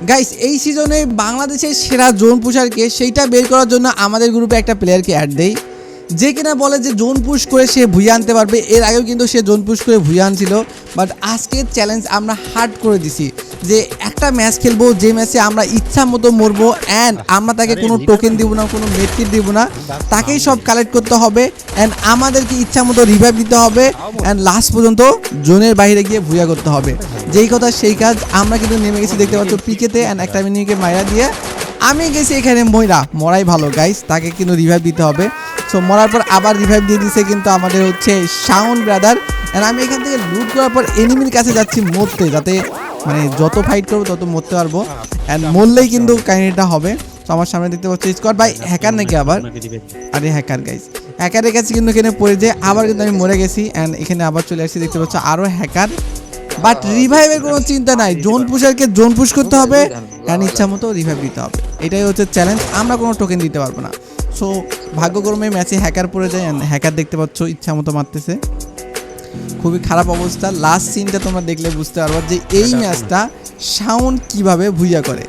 Guys এই সিজনে বাংলাদেশের সেরা জোন পুষারকে সেইটা বের করার জন্য আমাদের গ্রুপে একটা প্লেয়ারকে অ্যাড দেই। যে কিনা বলে যে জোন পুশ করে সে ভুইয়া আনতে পারবে, এর আগেও কিন্তু সে জোন পুশ করে ভুইয়া আনছিল বাট আজকের চ্যালেঞ্জ আমরা হার্ড করে দিছি যে একটা ম্যাচ খেলব, যে ম্যাচে আমরা ইচ্ছা মতো মরবো অ্যান্ড আমরা তাকে কোনো টোকেন দিব না, কোনো মেটকিট দিব না, তাকেই সব কালেক্ট করতে হবে অ্যান্ড আমাদেরকে ইচ্ছা মতো রিভাইভ দিতে হবে অ্যান্ড লাস্ট পর্যন্ত জোনের বাইরে গিয়ে ভুইয়া করতে হবে। যেই কথা সেই কাজ আমরা কিন্তু নেমে গেছি, দেখতে পাচ্ছ পিকেতে অ্যান্ড একটা মিনিকে মাইরা দিয়ে, আমি গেছি এখানে ময়রা, মরাই ভালো গাইস তাকে কিন্তু রিভাইভ দিতে হবে। সো মরার পর আবার রিভাইভ দিয়ে দিছে কিন্তু আমাদের হচ্ছে শাওন ব্রাদার অ্যান্ড আমি এখান থেকে লুট করার পর এনিমির কাছে যাচ্ছি মরতে, যাতে মানে যত ফাইট করব তত মরতে পারব। অ্যান্ড মরলেই কিন্তু কাহিনিটা হবে। তো আমার সামনে দেখতে পাচ্ছি স্কোয়াড ভাই হ্যাকার নাকি আবার? আরে হ্যাকার গাইস হ্যাকারের কাছে কিন্তু এখানে পড়ে যায় আবার কিন্তু আমি মরে গেছি। অ্যান্ড এখানে আবার চলে আসছি, দেখতে পাচ্ছ আরও হ্যাকার বাট রিভাইভের কোনো চিন্তা নাই। জোন পুষারকে জোন পুশ করতে হবে। অ্যান্ড ইচ্ছা মতো রিভাইভ দিতে হবে। এটাই হচ্ছে চ্যালেঞ্জ আমরা কোনো টোকেন দিতে পারব না। সো ভাগ্যক্রমে ম্যাচে হ্যাকার পড়ে যায় অ্যান্ড হ্যাকার দেখতে পাচ্ছ ইচ্ছা মতো মারতেছে। খুবই খারাপ অবস্থা। লাস্ট সিনটা তোমরা দেখলে বুঝতে পারব যে এই ম্যাচটা সাউন্ড কীভাবে ভুইয়া করে।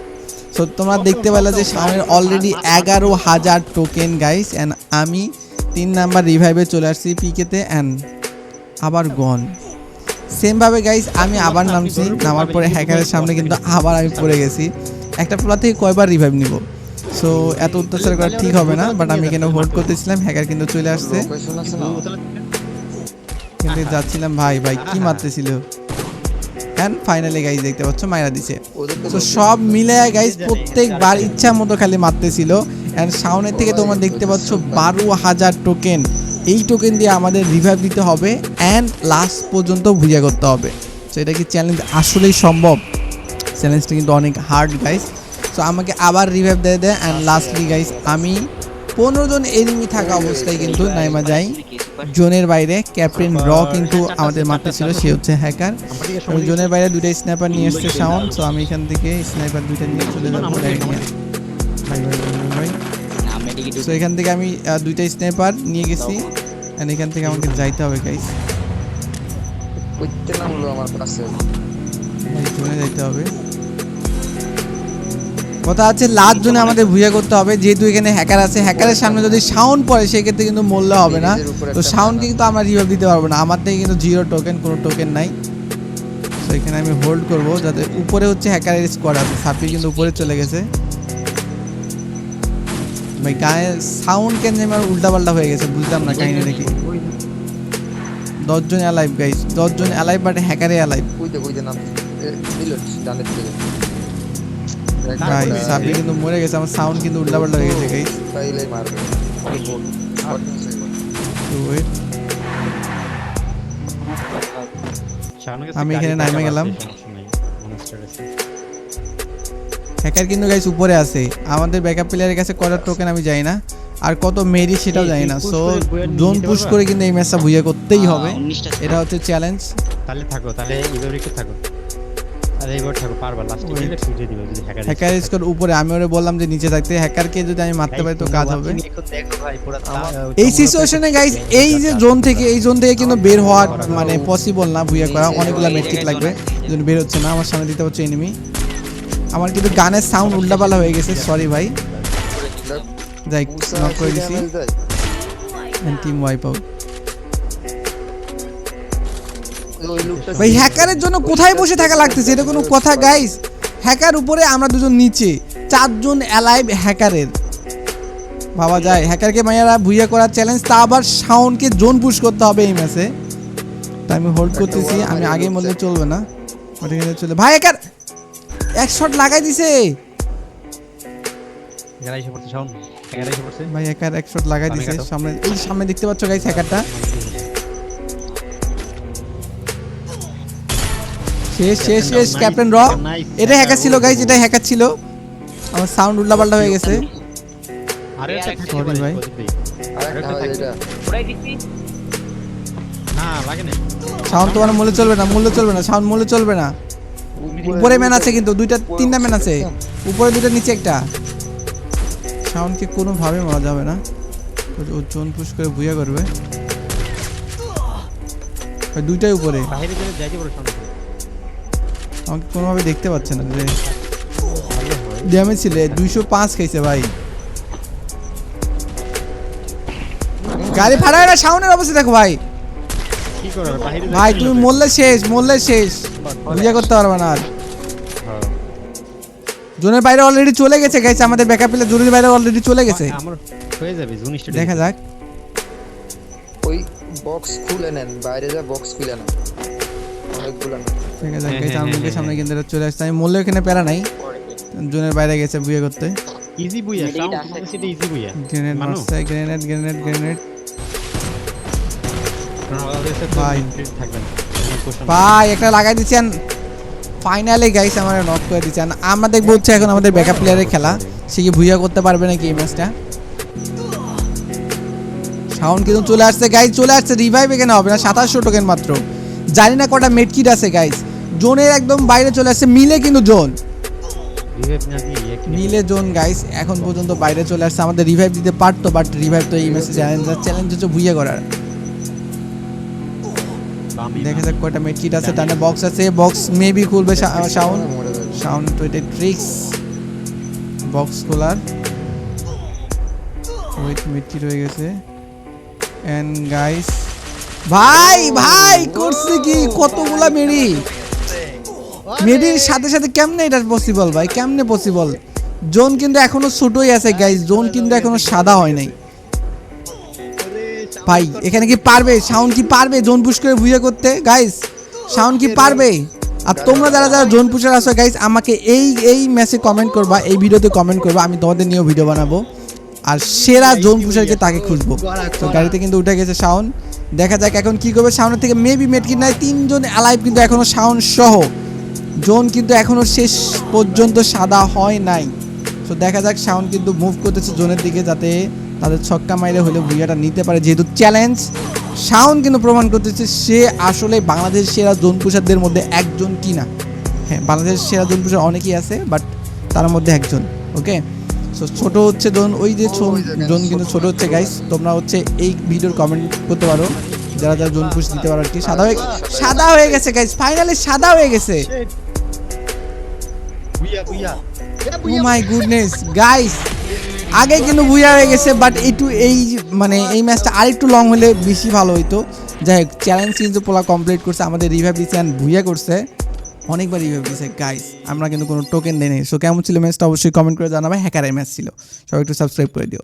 সো তোমরা দেখতে পেলে যে সাউন্ডের অলরেডি এগারো হাজার টোকেন গাইস অ্যান্ড আমি তিন নাম্বার রিভাইভে চলে আসছি পিকেতে অ্যান্ড আবার গন সেমভাবে গাইস আমি আবার নামছি। নামার পরে হ্যাকারের সামনে কিন্তু আবার আমি পড়ে গেছি। একটা প্লার থেকে কয়বার রিভাইভ নিব? সো এত অত্যাচার করা ঠিক হবে না বাট আমি এখানে হোল্ড করতেছিলাম হ্যাকার কিন্তু চলে আসছে। কিন্তু যাচ্ছিলাম, ভাই ভাই, কি মারতেছিল? অ্যান্ড ফাইনালি গাইজ দেখতে পাচ্ছ, মাইরা দিছে। তো সব মিলে গাইজ প্রত্যেকবার ইচ্ছা মতো খালি মারতেছিল। অ্যান্ড সাউনের থেকে তোমরা দেখতে পাচ্ছ, বারো হাজার টোকেন এই টোকেন দিয়ে আমাদের রিভাইভ দিতে হবে অ্যান্ড লাস্ট পর্যন্ত ভুজা করতে হবে। তো এটা কি চ্যালেঞ্জ আসলেই সম্ভব? চ্যালেঞ্জটা কিন্তু অনেক হার্ড গাইস সো আমাকে আবার রিভাইভ দিয়ে দেয়। অ্যান্ড লাস্টলি গাইস আমি পনেরো জন এনিমি থাকা অবস্থায় কিন্তু নাইমা যাই। জোনের বাইরে ক্যাপ্টেন র কিন্তু আমাদের মারতে ছিল সে হচ্ছে হ্যাকার ওই জোনের বাইরে দুইটা স্নাইপার নিয়ে এসছে সাউন্ড সো আমি এখান থেকে স্নাইপার দুইটা নিয়ে চলে যাব। ভাই ভাই সো এখান থেকে আমি দুইটা স্নাইপার নিয়ে গেছি। অ্যান্ড এখান থেকে আমাকে যাইতে হবে গাইস আমার কাছে। জোনে যাইতে হবে। কথা আছে লাস্ট জোনে আমাদের ভুইয়া করতে হবে যেহেতু এখানে হ্যাকার আছে হ্যাকারের সামনে যদি সাউন্ড পড়ে সেক্ষেত্রে কিন্তু মূল্য হবে না। তো সাউন্ড কিন্তু আমরা রিভাইভ দিতে পারব না। আমার থেকে কিন্তু জিরো টোকেন কোনো টোকেন নাই। তো এখানে আমি হোল্ড করব যাতে উপরে হচ্ছে হ্যাকারের স্কোয়াড আছে। সাপি কিন্তু উপরে চলে গেছে। ভাই গায়ে সাউন্ড কেন আমার উল্টাপাল্টা হয়ে গেছে বুঝলাম না কাহিনী নাকি দশজন অ্যালাইভ গাইস দশজন অ্যালাইভ বাট হ্যাকারে অ্যালাইভ কইতে কইতে নাম ভাই সাপি কিন্তু মরে গেছে আমার সাউন্ড কিন্তু উল্টাপাল্টা হয়ে গেছে গাইস তাইলে মারবে তো wait, আমি এখানে নামে গেলাম। হ্যাকার কিন্তু গাইস উপরে আছে। আমাদের ব্যাকআপ প্লেয়ারের কাছে কত টোকেন আমি জানি না। আর কত মেরি সেটাও জানি না। সো জোন পুশ করে কিন্তু এই ম্যাচটা ভুইয়া করতেই হবে। এটা হচ্ছে চ্যালেঞ্জ তাহলে থাকো তাহলে থাকো। আরে এইবার থাকো পারবা লাস্টে গেলে ছুটে দিবে যদি হ্যাকার হ্যাকার স্কোর উপরে আমি ওরে বললাম যে নিচে থাকতে হ্যাকারকে যদি আমি মারতে পারি তো কাজ হবে? এই সিচুয়েশনে গাইস এই যে জোন থেকে এই জোন থেকে কিন্তু বের হওয়া মানে পসিবল না ভুইয়া করা। অনেকগুলো মেটকিট লাগবে বের হচ্ছে না। আমার সামনে দিতে হচ্ছে এনিমি আমার কিন্তু গানের সাউন্ড উল্টাপাল্টা হয়ে গেছে সরি ভাই। যাই নক করে দিছি। টিম ওয়াইপ আউট ভাই হ্যাকারের জন্য কোথায় বসে থাকা লাগতেছে? এটা কোনো কথা গাইস হ্যাকার উপরে আমরা দুজন নিচে চারজন অ্যালাইভ হ্যাকারের ভাবা যায় হ্যাকারকে মাইয়ারা ভুইয়া করার চ্যালেঞ্জ তা আবার সাউন্ডকে জোন পুশ করতে হবে এই ম্যাচে তাই আমি হোল্ড করতেছি আমি আগে বললে চলবে না। ওটা চলে ভাই হ্যাকার এক শট লাগাই দিছে। ভাই হ্যাকার এক শট লাগাই দিছে সামনে এই সামনে দেখতে পাচ্ছ গাইস হ্যাকারটা শেষ শেষ শেষ ক্যাপ্টেন র এটা হ্যাকার ছিল গাইস এটা হ্যাকার ছিল। আমার সাউন্ড উল্টাপাল্টা হয়ে গেছে। আরে পারে, ভাই। সাউন্ড তোমার মূল্য চলবে না মূল্য চলবে না সাউন্ড মূল্য চলবে না। উপরে ম্যান আছে কিন্তু দুইটা তিনটা ম্যান আছে। উপরে দুইটা নিচে একটা। সাউন্ডকে কোনোভাবে মারা যাবে না। ও- জোন পুশ করে ভুইয়া করবে। দুইটাই উপরে। বাইরে যাইতে পারো শাওন আমাকে কোনোভাবে দেখতে পাচ্ছে না যে ড্যামেজ ছিল দুইশো পাঁচ খাইছে ভাই। গাড়ি ফাড়ায় না সাউন্ডের অবস্থা দেখো ভাই। কি করো বাহিরে ভাই তুমি মরলে শেষ মরলে শেষ। বুঝে করতে পারবে না আর। হ্যাঁ। জোনের বাইরে অলরেডি চলে গেছে গাইছে আমাদের ব্যাকআপ প্লে জোনের বাইরে অলরেডি চলে গেছে। আমার হয়ে যাবে জোন দেখা যাক। ওই বক্স খুলে নেন বাইরে যা বক্স খুলে নেন। দেখা যাক হ্যাঁ, হ্যাঁ, আমাদের হ্যাঁ, সামনে কিন্তু চলে আসছে। আমি মরলে এখানে প্যারা নাই। জোনের বাইরে গেছে বুয়ে করতে। ইজি বুইয়া সাউন্ড আছে। Easy booyah. গ্রেনেড মারছে গ্রেনেড গ্রেনেড গ্রেনেড ভাই একটা লাগাই দিচ্ছেন। ফাইনালি গাইস আমার নক করে দিচ্ছেন। আমরা দেখব হচ্ছে এখন আমাদের ব্যাকআপ প্লেয়ারের খেলা। সে কি ভুইয়া করতে পারবে নাকি এই ম্যাচটা সাউন্ড কিন্তু চলে আসছে গাইস চলে আসছে। রিভাইভ এখানে হবে না সাতাশশো টোকেন মাত্র। জানি না কটা মেডকিট আছে গাইস জোনের একদম বাইরে চলে আসছে মিলে কিন্তু জোন। এক মিলে জোন গাইস এখন পর্যন্ত বাইরে চলে আসছে আমাদের রিভাইভ দিতে পারতো বাট রিভাইভ তো এই ম্যাচে চ্যালেঞ্জ চ্যালেঞ্জ হচ্ছে ভুইয়া করার। দেখা যাক কয়টা মেডকিট আছে টানে বক্স আছে বক্স মেবি খুলবে সাউন্ড সাউন্ড তো এটা ট্রিক্স বক্স খোলার। ওয়েট মেডকিট হয়ে গেছে। এন্ড গাইস ভাই ভাই, করছে কি? কতগুলা মেরি মেরির সাথে সাথে কেমনে এটা পসিবল ভাই? কেমনে পসিবল জোন কিন্তু এখনও ছোটই আছে গাইস জোন কিন্তু এখনও সাদা হয় নাই। ভাই, এখানে কি পারবে? সাউন্ড কি পারবে জোন পুশ করে ভুইয়া করতে? গাইস সাউন্ড কি পারবে? আর তোমরা যারা যারা জোন পুষার আছো গাইস আমাকে এই এই ম্যাচে কমেন্ট করবা, এই ভিডিওতে কমেন্ট করবা, আমি তোমাদের নিয়েও ভিডিও বানাবো। আর সেরা জোন পুষারকে তাকে খুঁজবো। তো গাড়িতে কিন্তু উঠে গেছে সাউন্ড। দেখা যাক এখন কি করবে। সাউন্ডের থেকে মেবি মেটকিট নাই, তিনজন অ্যালাইভ কিন্তু এখনও সাউন্ড সহ। জোন কিন্তু এখনও শেষ পর্যন্ত সাদা হয় নাই। তো দেখা যাক সাউন্ড কিন্তু মুভ করতেছে জোনের দিকে যাতে তাদের ছক্কা মাইলে হলে ভুইয়াটা নিতে পারে। যেহেতু চ্যালেঞ্জ সাউন্ড কিন্তু প্রমাণ করতেছে সে আসলে বাংলাদেশের সেরা জোন পুষারদের মধ্যে একজন কি না হ্যাঁ বাংলাদেশের সেরা জোন পুষার অনেকেই আছে বাট তার মধ্যে একজন ওকে সো ছোট হচ্ছে জোন ওই যে জোন কিন্তু ছোট হচ্ছে গাইস তোমরা হচ্ছে এই ভিডিওর কমেন্ট করতে পারো। যারা যারা জোন পুষ দিতে পারো আর কি। সাদা হয়ে সাদা হয়ে গেছে গাইস ফাইনালি সাদা হয়ে গেছে। ও মাই গুডনেস গাইস আগে কিন্তু বুয়া হয়ে গেছে বাট একটু এই মানে এই ম্যাচটা আরেকটু লং হলে বেশি ভালো হইতো। যাই হোক চ্যালেঞ্জ কিন্তু পোলা কমপ্লিট করছে। আমাদের রিভাইভ দিচ্ছে ভুইয়া করছে। অনেকবার রিভাইভ দিয়েছে গাইস আমরা কিন্তু কোনো টোকেন দেয়নি সো কেমন ছিল ম্যাচটা অবশ্যই কমেন্ট করে জানাবে। হ্যাকারের ম্যাচ ছিল। সবাই একটু সাবস্ক্রাইব করে দিও।